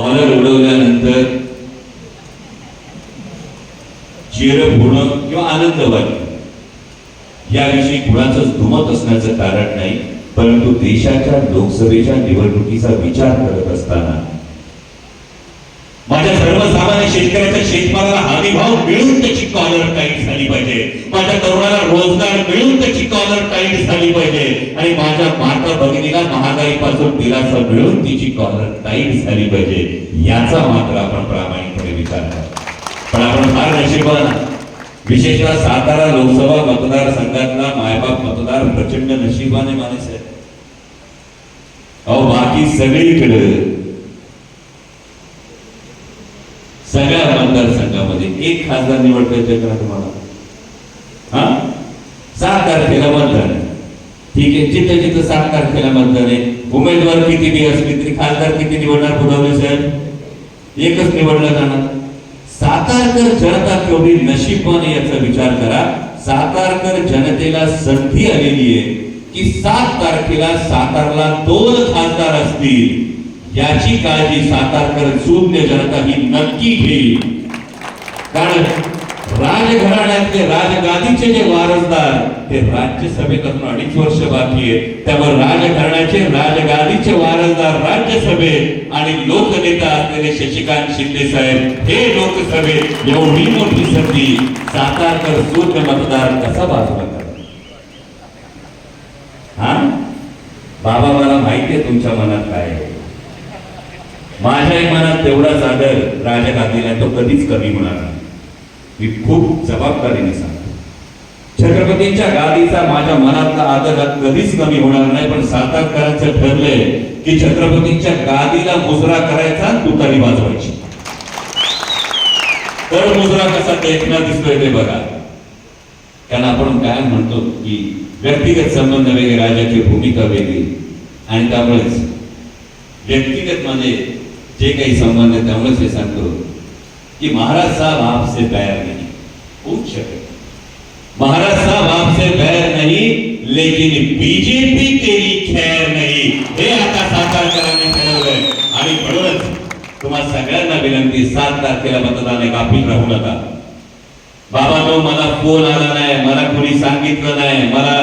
Collar उडवल्यानंतर चेहरे होणं किंवा आनंद वाटणं. याविषयी कुणाचंच दुमत असण्याचं कारण नाही परंतु देशाच्या लोकसभेच्या निवडणुकीचा विचार करत असताना माझ्या सर्वसामान्य शेतकऱ्याच्या शेतमालाला हमी भाव मिळून त्याची कॉलर टाईट झाली पाहिजे. माझ्या तरुणाला रोजगार मिळून त्याची काही टाईट पाहिजे आणि माझ्या माता भगिनीला महागाईपासून दिलासा मिळून तिची कॉलर टाईट झाली पाहिजे. याचा मात्र आपण प्रामाणिकपणे विचार पण आपण फार नशिबान विशेषतः सातारा लोकसभा मतदारसंघातला मायबाप मतदार प्रचंड नशिबाने माणूस आहे. अहो बाकी सगळीकडे सगळ्या मतदारसंघामध्ये एक खासदार निवडता येते का तुम्हाला? हा? सात तारखेला मतदान ठीक आहे जिथं जिथं सात तारखेला मतदान आहे. उमेदवार किती बी असली तरी खासदार किती निवडणार बुधवले साहेब? एकच निवडला जाणार. सातारकर जनता केवढी नशीबवान याचा विचार करा. सातारकर जनतेला संधी आलेली आहे की सात तारखेला सातारला दोन खासदार असतील. याची काळजी सातारकर शून्य जनता ही नक्की घेईल. कारण राजघराण्यातले राजगादीचे जे वारसदार ते राज्यसभेत अजून अडीच वर्ष बाकी आहे त्यामुळे राजघराण्याचे राजगादीचे वारसदार राज्यसभेत आणि लोकनेता असलेले शशिकांत शिंदे साहेब हे लोकसभेत एवढी मोठी संधी सातारकर सूर्य मतदार कसा बाजूला हा? बाबा मला माहिती आहे तुमच्या मनात काय माझ्याही मनात तेवढाच आदर राजा तो कधीच कमी होणार नाही. मी खूप जबाबदारीने सांगतो. छत्रपतींच्या गादीचा माझ्या मनातला आदर हा कधीच कमी होणार नाही पण सातारकरांचं ठरलंय की छत्रपतींच्या गादीला मुजरा करायचा तुतारी वाजवायची. तर मुजरा कसा देखना दिसतोय ते बघा. कारण आपण काय म्हणतो की व्यक्तिगत संबंध वेगळे राजाची भूमिका वेगळी. आणि त्यामुळेच व्यक्तिगत मध्ये जे काही संबंध आहे त्यामुळेच हे सांगतो. कि महाराज साहब आपसे बैर नहीं पूछ महाराज साहब आपसे बैर नहीं लेकिन बीजेपी केली खैर नहीं। हे आता सातारकरांनी ठरवलंय आणि म्हणूनच तुम्हा सगळ्यांना विनंती सात तारखेला मतदान आहे अपील राहू नका। बाबा तो मला फोन आला नाही मला कोणी सांगितलं नाही मला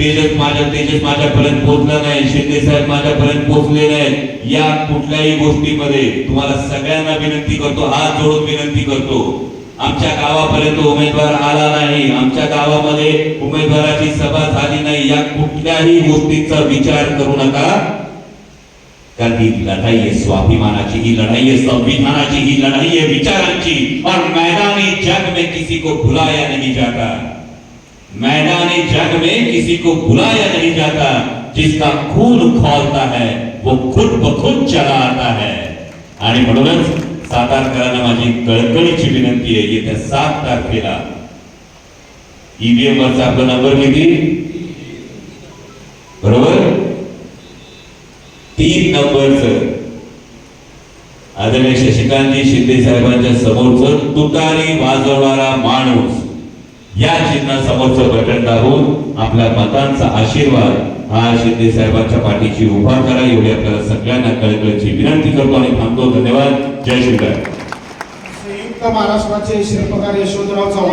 तेजस माझ्या तेजस माझ्यापर्यंत पोहोचला नाही शिंदे साहेब माझ्यापर्यंत पोहोचले नाही. या कुठल्याही गोष्टीमध्ये तुम्हाला सगळ्यांना विनंती करतो हात जोडून विनंती करतो. आमच्या गावापर्यंत उमेदवार आला नाही आमच्या गावामध्ये उमेदवाराची सभा झाली नाही. या कुठल्याही गोष्टीचा विचार करू नका. कारण ही लढाई आहे स्वाभिमानाची ही लढाई आहे संविधानाची ही लढाई आहे विचारांची. और मैदानी जग में किसी को भुलाया नहीं जाता। मैदान जग में किसी को बुलाया नहीं जाता, जिसका खून खोलता है, वो खुद ब खुद चला आता है आणि म्हणूनच सातारकरांना माझी कळकळीची विनंती आहे येत्या सात तारखेला ईव्हीएम वरचा आपला नंबर किती बरोबर? तीन नंबरच आदरणीय शशिकांतजी, शिंदे साहेबांच्या समोरच तुतारी वाजवणारा माणूस। या चिन्हासमोरचं बटन दाबून आपल्या मतांचा आशीर्वाद हा शिंदे साहेबांच्या पाठीशी उभा करा. एवढी आपल्याला सगळ्यांना कळकळची विनंती करतो आणि थांबतो. धन्यवाद. जय शिवराय. संयुक्त महाराष्ट्राचे शिल्पकार यशवंतराव चव्हाण